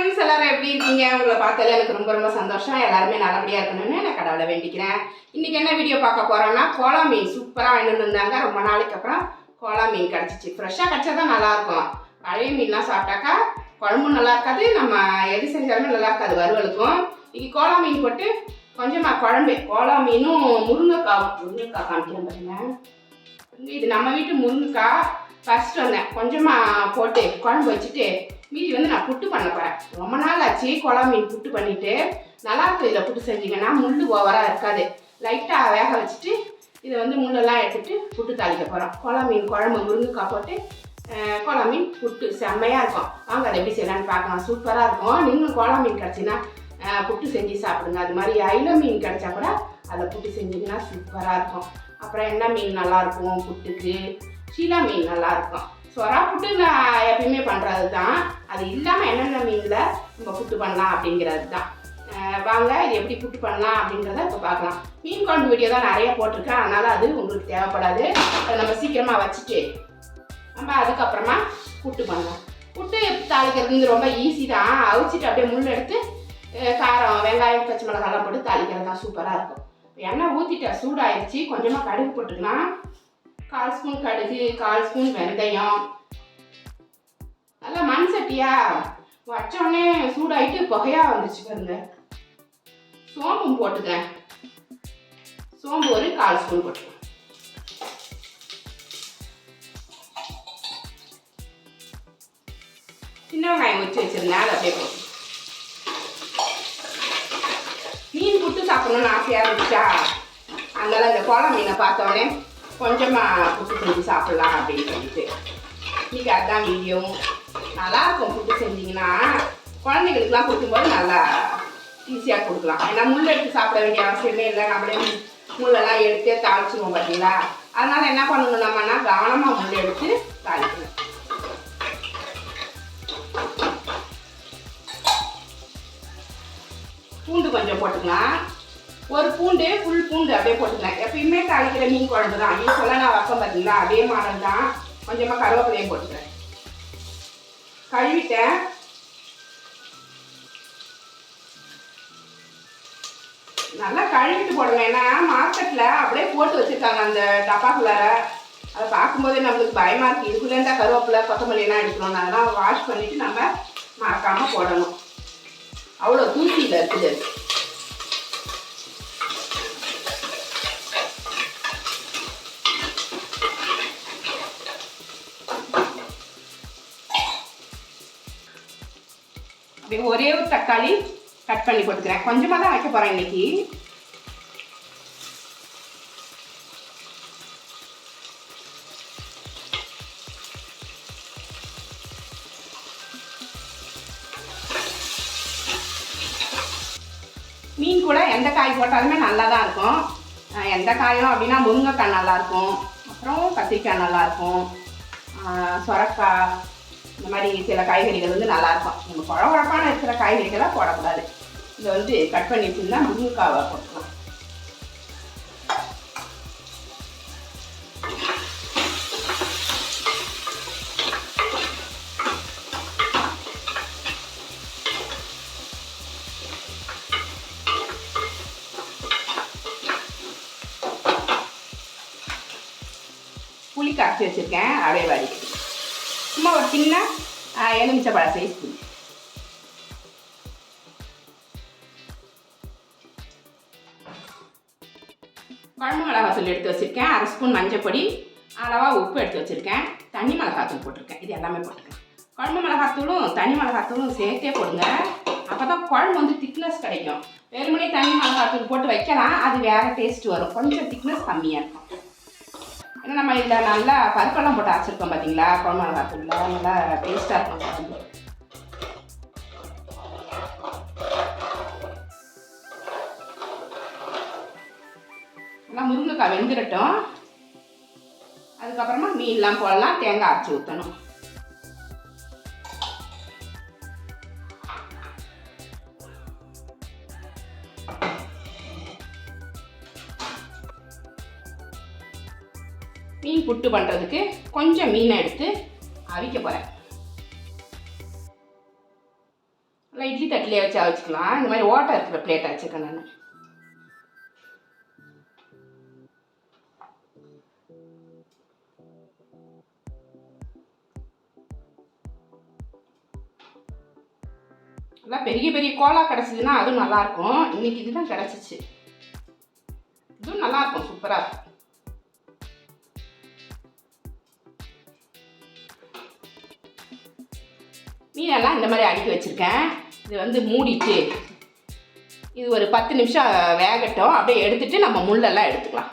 Friends எல்லாரும் எப்படி இருக்கீங்க? உங்களை பார்த்தாலே எனக்கு ரொம்ப ரொம்ப சந்தோஷம். எல்லாருமே நல்லபடியாக இருக்கணும்னு நான் கடவுளை வேண்டிக்கிறேன். இன்றைக்கி என்ன வீடியோ பார்க்க போகிறோன்னா கோலா மீன். சூப்பராக வாங்கிட்டு வந்தாங்க. ரொம்ப நாளைக்கு அப்புறம் கோலா மீன் கிடச்சிச்சு. ஃப்ரெஷ்ஷாக கிடச்சா தான் நல்லாயிருக்கும். பழைய மீன்லாம் சாப்பிட்டாக்கா குழம்பும் நல்லா இருக்காது. நம்ம எது செஞ்சாலுமே நல்லா இருக்காது வறுவலுக்கும். இன்னைக்கு கோலா மீன் போட்டு கொஞ்சமாக குழம்பு. கோலா மீனும் முருங்கைக்காய் முருங்கைக்காய் காமிக்கிறேன் பாருங்க. இது நம்ம வீட்டு முருங்கைக்காய். ஃபர்ஸ்ட் வந்தேன் கொஞ்சமாக போட்டு குழம்பு வச்சுட்டு மீதி வந்து நான் புட்டு பண்ண போகிறேன் ரொம்ப நாள் ஆச்சு குழா மீன் புட்டு பண்ணிவிட்டு நல்லாயிருக்கும் இதில் புட்டு செஞ்சீங்கன்னா முள் ஓவராக இருக்காது. லைட்டாக வேக வச்சுட்டு இதை வந்து முள்ளெல்லாம் எடுத்துட்டு புட்டு தாளிக்க போகிறோம் குழா மீன் குழம்பு முருங்கைக்காய் போட்டு அஹ், மீன் புட்டு செம்மையாக இருக்கும். வாங்க அதை எப்படி செய்யலான்னு பார்க்கலாம். சூப்பராக இருக்கும். நீங்களும் குழா மீன் கிடச்சின்னா புட்டு செஞ்சு சாப்பிடுங்க. அது மாதிரி ஐல மீன் கிடச்சா கூட அதை புட்டு செஞ்சீங்கன்னா சூப்பராக இருக்கும். அப்புறம் என்ன மீன் நல்லாயிருக்கும் புட்டுக்கு? ஷீலா மீன் நல்லா இருக்கும் சொரா புட்டு நான் எப்பயுமே பண்ணுறது தான் அது இல்லாமல் என்னென்ன மீனில் நம்ம புட்டு பண்ணலாம் அப்படிங்கிறது தான் வாங்க இது எப்படி புட்டு பண்ணலாம் அப்படிங்கிறத இப்போ பார்க்கலாம். மீன் குழம்பு வீடியோ தான் நிறைய போட்டிருக்கேன். அதனால் அது உங்களுக்கு தேவைப்படாது. அதை நம்ம சீக்கிரமாக வச்சுட்டு நம்ம அதுக்கப்புறமா புட்டு பண்ணலாம். புட்டு தாளிக்கிறது வந்து ரொம்ப ஈஸி தான். அவிச்சிட்டு அப்படியே முள் எடுத்து காரம் வெங்காயம் பச்சை மிளகாலாம் போட்டு தாளிக்கிறது தான் சூப்பராக இருக்கும். எண்ணெய் ஊற்றிட்டேன் சூடாயிடுச்சு கொஞ்சமாக கடுகு போட்டுக்கலாம். கால் ஸ்பூன் கடுகு கால் ஸ்பூன் வெந்தயம். நல்லா மண் சட்டியா வச்ச உடனே சூடாயிட்டு புகையா வந்துச்சு பாருங்க. சோம்பும் போட்டுக்க சோம்பு ஒரு கால் ஸ்பூன் போட்டுக்கிறேன் சின்ன வெங்காயம் வச்சு வச்சிருந்தேன் அதை அப்படியே போட்டு மீன் புட்டு சாப்பிடணும்னு ஆசையாக இருந்துச்சா? அதனால இந்த குழம்பு மீனை பார்த்தோன்னே கொஞ்சமாக புட்டு செஞ்சு சாப்பிட்லாம் அப்படின்னு சொல்லிட்டு. நீங்கள் அதுதான் வீடியோ நல்லா இருக்கும் புட்டு செஞ்சீங்கன்னா குழந்தைங்களுக்குலாம் கொடுக்கும்போது நல்லா ஈஸியாக கொடுக்கலாம். ஏன்னா முள் எடுத்து சாப்பிட வேண்டிய அவசியமே இல்லை. நம்மளே முள்ளெல்லாம் எடுத்து தாளிச்சிடுவோம் பார்த்தீங்களா? அதனால் என்ன பண்ணணும் நம்மனா கவனமாக முள் எடுத்து தாளிக்கணும். பூண்டு கொஞ்சம் போட்டுக்கலாம். ஒரு பூண்டு ஃபுல் பூண்டு அப்படியே போட்டுக்கலாம். எப்பயுமே தாளிக்கிற மீன் குழம்பு தான். யூஸ்வலாக நான் வைப்பேன் பார்த்தீங்களா அதே மாடல் தான் கொஞ்சமாக கருவேப்பிலையும் போட்டுக்கிறேன். கழுவிட்டேன். நல்லா கழுவிட்டு போடுங்க. ஏன்னா மார்க்கெட்டில் அப்படியே போட்டு வச்சுருக்காங்க அந்த டப்பாக்குள்ளார. அதை பார்க்கும்போதே நம்மளுக்கு பயமாக இருக்குது இதுக்குள்ளே இருந்தால் கருவேப்பிலை கொத்தமல்லி எல்லாம் எடுக்கணும் அதெல்லாம் வாஷ் பண்ணிவிட்டு நம்ம மறக்காமல் போடணும். அவ்வளோ தூசியில் இருக்குது. ஒரே ஒரு தக்காளி கட் பண்ணி போட்டுக்கிறேன். கொஞ்சமாக தான் வைக்க போகிறேன் இன்னைக்கு. மீன் கூட எந்த காய் போட்டாலுமே நல்லா தான் இருக்கும் எந்த காயும் அப்படின்னா முருங்கைக்காய் நல்லாயிருக்கும். அப்புறம் கத்திரிக்காய் நல்லாயிருக்கும். சொரக்காய் இந்த மாதிரி சில காய்கறிகள் வந்து நல்லாயிருக்கும் நம்ம குழ குழப்பான இருக்கிற காய்கறிகளாக போடக்கூடாது. இதை வந்து கட் பண்ணி வச்சுருந்தா முருங்கைக்காவை போட்டுக்கலாம். புளி கரைச்சி வச்சுருக்கேன் அப்படியே சும்மா ஒரு சின்ன எலுமிச்சை பழ சைஸ் புளி குழம்பு மிளகாத்தூள் எடுத்து வச்சுருக்கேன். அரை ஸ்பூன் மஞ்சப்பொடி அளவாக உப்பு எடுத்து வச்சுருக்கேன். தனி மிளகாத்தூள் போட்டிருக்கேன். இது எல்லாமே போட்டிருக்கேன். குழம்பு மிளகாத்தூளும் தனி மிளகாத்தூளும் சேர்த்தே போடுங்க. அப்போ தான் குழம்பு வந்து திக்னஸ் கிடைக்கும். வெறுமனே தனி மிளகாத்தூள் போட்டு வைக்கலாம். அது வேறு டேஸ்ட் வரும். கொஞ்சம் திக்னஸ் கம்மியாக இருக்கும். நம்ம இதில் நல்லா பருப்பெல்லாம் போட்டு அரைச்சிருக்கோம் பார்த்தீங்களா குழம்பு மிளகாத்தூளில் நல்லா டேஸ்ட்டாக இருக்கும் குழம்பு நல்லா முருங்கைக்காய் வெந்துடட்டும் அதுக்கப்புறமா மீன்லாம் போடலாம். தேங்காய் அரைச்சி ஊற்றணும் மீன் புட்டு பண்ணுறதுக்கு கொஞ்சம் மீனை எடுத்து அவிக்க போகிறேன் நல்லா இட்லி தட்டிலே வச்சு அவிச்சிக்கலாம். இந்த மாதிரி ஓட்டை இருக்கிற பிளேட்டை வச்சுருக்கேன் நான். நல்லா பெரிய பெரிய கோலா கிடச்சிதுன்னா அதுவும் நல்லாயிருக்கும் இன்னைக்கு இதுதான் கிடச்சிச்சு. இதுவும் நல்லாயிருக்கும் சூப்பராக இருக்கும். மீனெல்லாம் இந்த மாதிரி அடுக்கி வச்சுருக்கேன். இது வந்து மூடிட்டு இது ஒரு பத்து நிமிஷம் வேகட்டும். அப்படியே எடுத்துட்டு நம்ம முள்ளெல்லாம் எடுத்துக்கலாம்.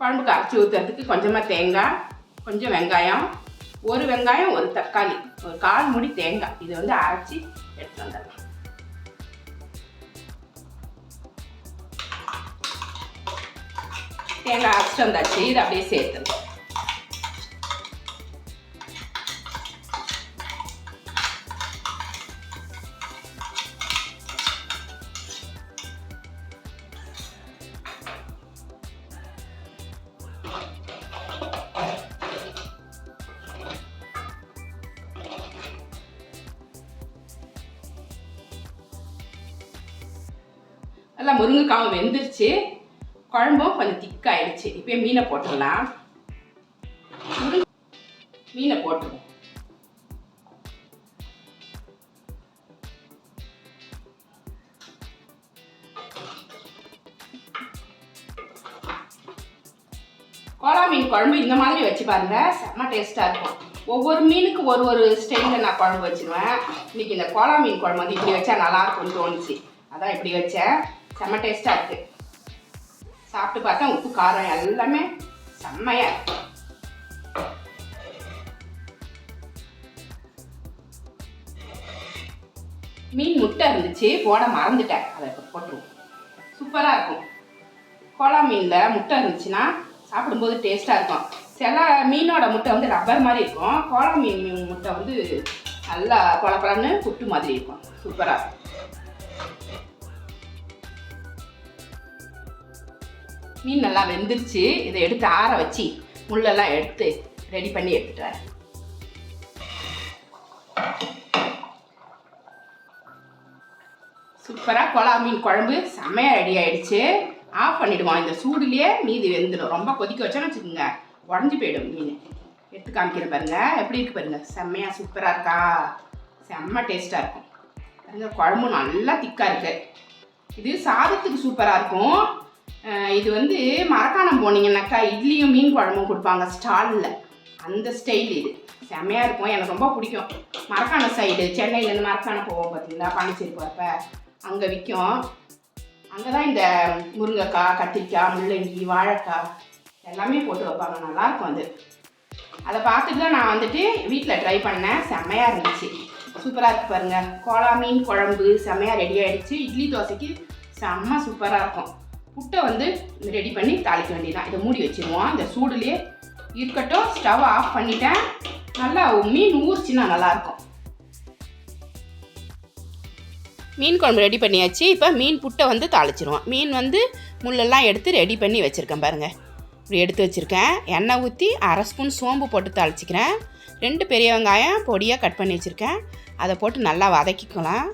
குழம்புக்கு அரைச்சி ஊற்றுறதுக்கு கொஞ்சமாக தேங்காய் கொஞ்சம் வெங்காயம் ஒரு வெங்காயம் ஒரு தக்காளி ஒரு கால் மூடி தேங்காய். இதை வந்து அரைச்சி எடுத்து வந்துடலாம். தேங்காய் அரைச்சிட்டு வந்தாச்சு. இதை அப்படியே சேர்த்துடலாம். முருங்கைக்காவும் வெந்துருச்சு. குழம்பும் கொஞ்சம் திக்காயிடுச்சு. இப்போ மீனை போட்டுடலாம். மீனை போட்டுருவோம். கோலா மீன் குழம்பு இந்த மாதிரி வச்சு பாருங்க. செம்ம டேஸ்ட்டாக இருக்கும். ஒவ்வொரு மீனுக்கு ஒரு ஒரு ஸ்டைலில் நான் குழம்பு வச்சிருவேன். இன்னைக்கு இந்த கோலா மீன் குழம்பு வந்து இப்படி வச்சா நல்லா இருக்கும்னு தோணுச்சு. அதான் இப்படி வச்சேன். செம்ம டேஸ்ட்டாக இருக்கு. சாப்பிட்டு பார்த்தா உப்பு காரம் எல்லாமே செம்மையா இருக்கு. மீன் முட்டை இருந்துச்சு போட மறந்துட்டேன். அதை இப்போ போட்டுருவோம். சூப்பராக இருக்கும். கோலா மீனில் முட்டை இருந்துச்சுன்னா சாப்பிடும்போது டேஸ்ட்டாக இருக்கும். சில மீனோட முட்டை வந்து ரப்பர் மாதிரி இருக்கும். கோலா மீன் முட்டை வந்து நல்லா கொல புட்டு மாதிரி இருக்கும். சூப்பராக இருக்கும். மீன் நல்லா வெந்துருச்சு. இதை எடுத்து ஆற வச்சு முள்ளெல்லாம் எடுத்து ரெடி பண்ணி எடுத்துட்டு வரேன் சூப்பராக கொலா மீன் குழம்பு செமையாக ரெடி ஆகிடுச்சு ஆஃப் பண்ணிவிடுவோம் இந்த சூடுலேயே மீதி வெந்துடும். ரொம்ப கொதிக்க வச்சோன்னு வச்சுக்கோங்க. உடஞ்சி போயிடும் மீன். எடுத்து காமிக்கிறேன் பாருங்கள் எப்படி இருக்கு பாருங்கள் செம்மையாக சூப்பராக இருக்கா? செம்ம டேஸ்ட்டாக இருக்கும். பாருங்கள் குழம்பு நல்லா திக்காக இருக்குது இது சாதத்துக்கு சூப்பராக இருக்கும். இது வந்து மரக்காணம் போனீங்கன்னாக்கா இட்லியும் மீன் குழம்பும் கொடுப்பாங்க ஸ்டாலில். அந்த ஸ்டைல் இது. செம்மையாக இருக்கும். எனக்கு ரொம்ப பிடிக்கும். மரக்காணம் சைடு சென்னையிலேருந்து மரக்காணம் போவோம் பார்த்தீங்களா? பாண்டிச்சேரி போகிறப்ப அங்கே விற்கும் அங்கே தான் இந்த முருங்கைக்காய் கத்திரிக்காய் முள்ளங்கி வாழைக்காய் எல்லாமே போட்டு வைப்பாங்க. நல்லாயிருக்கும் அது. அதை பார்த்துட்டு தான் நான் வந்துட்டு வீட்டில் ட்ரை பண்ணேன். செம்மையாக இருந்துச்சு. சூப்பராக இருக்கு பாருங்கள் கோலா மீன் குழம்பு செம்மையாக ரெடி ஆகிடுச்சு இட்லி தோசைக்கு செம்ம சூப்பராக இருக்கும். புட்டை வந்து ரெடி பண்ணி தாளிக்க வேண்டியதான் இதை மூடி வச்சுருவோம். இந்த சூடுலேயே இருக்கட்டும். ஸ்டவ் ஆஃப் பண்ணிட்டேன். நல்லா மீன் ஊறிச்சுன்னா நல்லாயிருக்கும். மீன் குழம்பு ரெடி பண்ணியாச்சு. இப்போ மீன் புட்டை வந்து தாளிச்சிருவோம். மீன் வந்து முள்ளெல்லாம் எடுத்து ரெடி பண்ணி வச்சுருக்கேன் பாருங்கள் இப்படி எடுத்து வச்சுருக்கேன். எண்ணெய் ஊற்றி அரை ஸ்பூன் சோம்பு போட்டு தாளிச்சிக்கிறேன். ரெண்டு பெரிய வெங்காயம் பொடியாக கட் பண்ணி வச்சுருக்கேன். அதை போட்டு நல்லா வதக்கிக்கலாம்.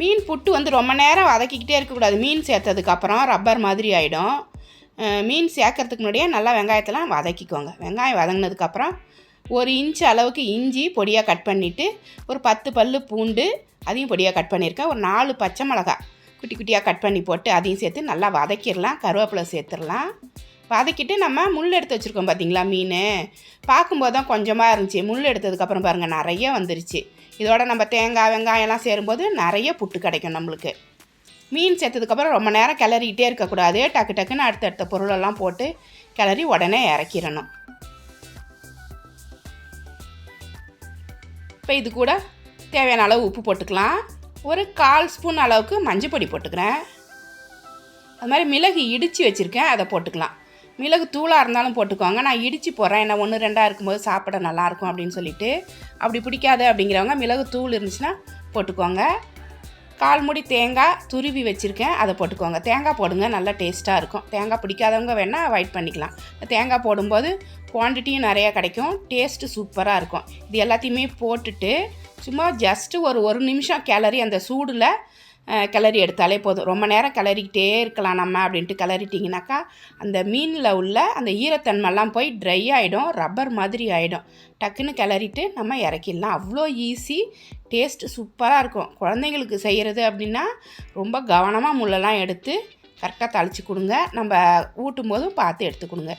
மீன் புட்டு வந்து ரொம்ப நேரம் வதக்கிக்கிட்டே இருக்கக்கூடாது. மீன் சேர்த்ததுக்கப்புறம் ரப்பர் மாதிரி ஆகிடும் மீன் சேர்க்கறதுக்கு முன்னாடியே நல்லா வெங்காயத்தெல்லாம் வதக்கிக்கோங்க. வெங்காயம் வதங்கினதுக்கப்புறம் ஒரு இன்ச் அளவுக்கு இஞ்சி பொடியாக கட் பண்ணிவிட்டு ஒரு பத்து பல் பூண்டு அதையும் பொடியாக கட் பண்ணியிருக்கேன். ஒரு நாலு பச்சை மிளகாய் குட்டி குட்டியாக கட் பண்ணி போட்டு அதையும் சேர்த்து நல்லா வதக்கிடலாம். கருவேப்பிலை சேர்த்துடலாம். வதக்கிட்டு நம்ம முள் எடுத்து வச்சுருக்கோம் பார்த்தீங்களா மீன். பார்க்கும்போது தான் கொஞ்சமாக இருந்துச்சு. முள் எடுத்ததுக்கப்புறம் பாருங்கள் நிறைய வந்துருச்சு. இதோட நம்ம தேங்காய் வெங்காயம்லாம் சேரும்போது நிறைய புட்டு கிடைக்கும் நம்மளுக்கு. மீன் சேர்த்ததுக்கப்புறம் ரொம்ப நேரம் கிளறிக்கிட்டே இருக்கக்கூடாது. டக்கு டக்குன்னு அடுத்தடுத்த பொருளெல்லாம் போட்டு கிளறி உடனே இறக்கிடணும். இப்போ இது கூட தேவையான அளவு உப்பு போட்டுக்கலாம். ஒரு கால் ஸ்பூன் அளவுக்கு மஞ்சள் பொடி போட்டுக்கிறேன். அது மாதிரி மிளகு இடித்து வச்சுருக்கேன் அதை போட்டுக்கலாம். மிளகு தூளாக இருந்தாலும் போட்டுக்கோங்க. நான் இடித்து போடுறேன். என்ன ஒன்று ரெண்டாக இருக்கும்போது சாப்பிட நல்லாயிருக்கும் அப்படின்னு சொல்லிட்டு. அப்படி பிடிக்காது அப்படிங்கிறவங்க மிளகு தூள் இருந்துச்சுன்னா போட்டுக்கோங்க. கால் மூடி தேங்காய் துருவி வச்சுருக்கேன். அதை போட்டுக்கோங்க. தேங்காய் போடுங்க. நல்லா டேஸ்ட்டாக இருக்கும். தேங்காய் பிடிக்காதவங்க வேணால் அவாய்ட் பண்ணிக்கலாம். தேங்காய் போடும்போது குவான்டிட்டியும் நிறையா கிடைக்கும். டேஸ்ட்டு சூப்பராக இருக்கும். இது எல்லாத்தையுமே போட்டுட்டு சும்மா ஜஸ்ட்டு ஒரு ஒரு நிமிஷம் கிளறி அந்த சூடில் கிளறி எடுத்தாலே போதும். ரொம்ப நேரம் கிளறிக்கிட்டே இருக்கலாம் நம்ம அப்படின்ட்டு கிளறிட்டிங்கனாக்கா அந்த மீனில் உள்ள அந்த ஈரத்தன்மைலாம் போய் ட்ரை ஆகிடும் ரப்பர் மாதிரி ஆகிடும் டக்குன்னு கிளறிட்டு நம்ம இறக்கிடலாம். அவ்வளோ ஈஸி டேஸ்ட் சூப்பராக இருக்கும். குழந்தைங்களுக்கு செய்கிறது அப்படின்னா ரொம்ப கவனமாக முள்ளெல்லாம் எடுத்து கரெக்டாக தழிச்சு கொடுங்க. நம்ம ஊட்டும் போதும் பார்த்து எடுத்து கொடுங்க.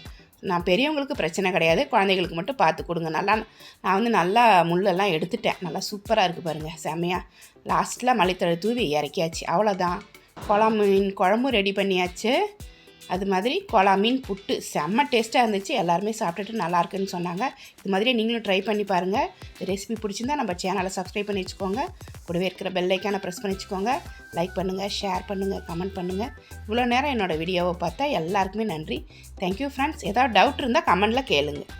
நான் பெரியவங்களுக்கு பிரச்சனை கிடையாது. குழந்தைங்களுக்கு மட்டும் பார்த்து கொடுங்க. நல்லா நான் வந்து நல்லா முள்ளெல்லாம் எடுத்துட்டேன். நல்லா சூப்பராக இருக்குது பாருங்கள் செம்மையாக லாஸ்ட்டில் மளித்தழை தூவி இறக்கியாச்சு. அவ்வளோதான் குழம்பு மீன் குழம்பும் ரெடி பண்ணியாச்சு. அது மாதிரி குழா மீன் புட்டு. செம்ம டேஸ்ட்டாக இருந்துச்சு. எல்லாருமே சாப்பிட்டுட்டு நல்லா இருக்குன்னு சொன்னாங்க. இது மாதிரி நீங்களும் ட்ரை பண்ணி பாருங்கள் ரெசிபி பிடிச்சிருந்தா நம்ம சேனலை சப்ஸ்கிரைப் பண்ணி வச்சுக்கோங்க. கூடவே இருக்கிற பெல்லைக்கான ப்ரெஸ் பண்ணி வச்சுக்கோங்க. லைக் பண்ணுங்கள் ஷேர் பண்ணுங்கள் கமெண்ட் பண்ணுங்கள் இவ்வளோ நேரம் என்னோடய வீடியோவை பார்த்தா எல்லாருக்குமே நன்றி. தேங்க்யூ ஃப்ரெண்ட்ஸ் ஏதாவது டவுட் இருந்தால் கமெண்டில் கேளுங்கள்